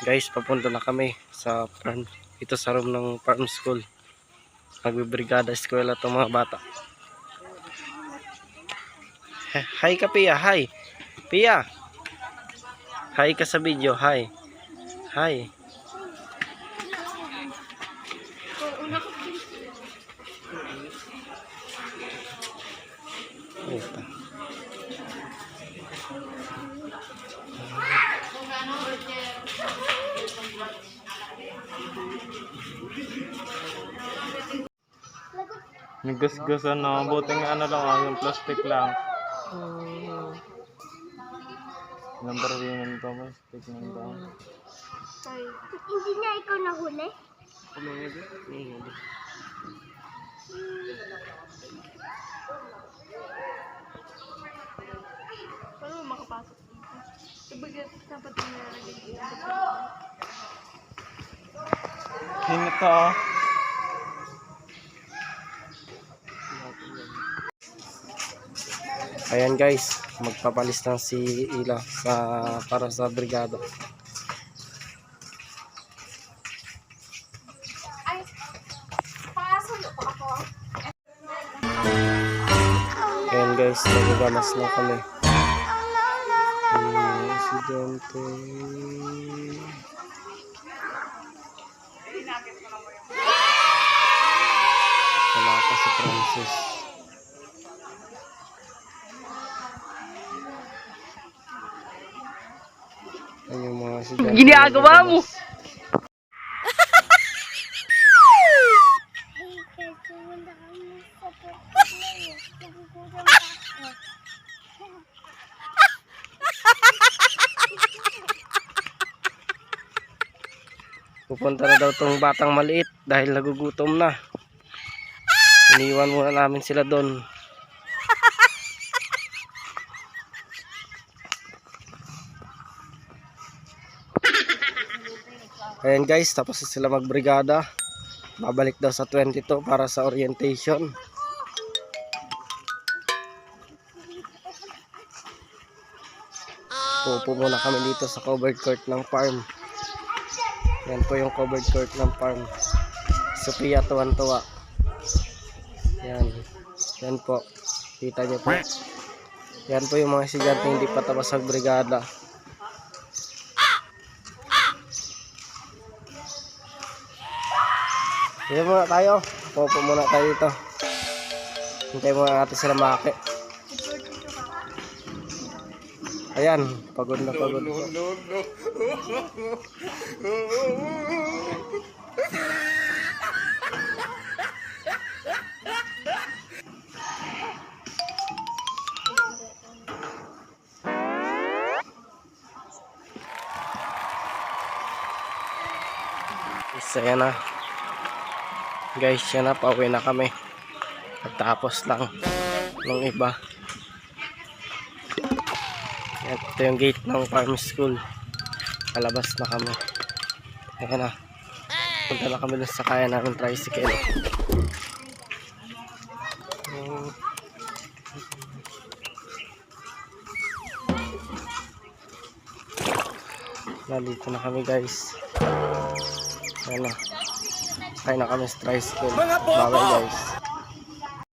Guys, papunta na kami sa farm. Ito sa room ng farm school. Magbibrigada eskwela itong mga bata. Hi ka Pia, hi. Pia. Hi ka sa video, hi. Hi. Ito. Nagasgasan na. Buting ano lang ah, yung plastic lang. Number yun yung plastic lang daw. Hindi na ikaw nahuli? Paano mo makapasok dito? Sabagay, dapat yung nalagay dito. Ah. Ayan guys, magpapalis lang si Ila sa para sa brigada. Ayan guys, nagagamas na kami. Presidente. Wala pa si Francis. Ayun yung mga estudyante. Ginagawa mo. Pupunta na daw tong batang maliit dahil nagugutom na. Iniwan muna namin sila doon. Ayan guys, tapos sila magbrigada. Babalik daw sa 22 para sa orientation. Pupo muna kami dito sa covered court ng farm. Yan po yung covered court ng farm. Sophia tuwan-tuwa. Yan. Yan po. Kita niyo po. Yan po yung mga estudyante hindi pa tapos brigada. Dito muna tayo. Popo muna tayo dito. Hintay muna natin sila makake. Ayan, pagod na pagod. po. Guys, ayan na. Guys, yan na. Pauwi na kami. Pagtapos lang ng iba. Yan, ito yung gate ng farm school. Kalabas na kami. Ayan na. Punta na kami sa kaya namin tricycle. Nandito na kami guys. Ayan na. Kaya na kami sa tricycle. Bye guys.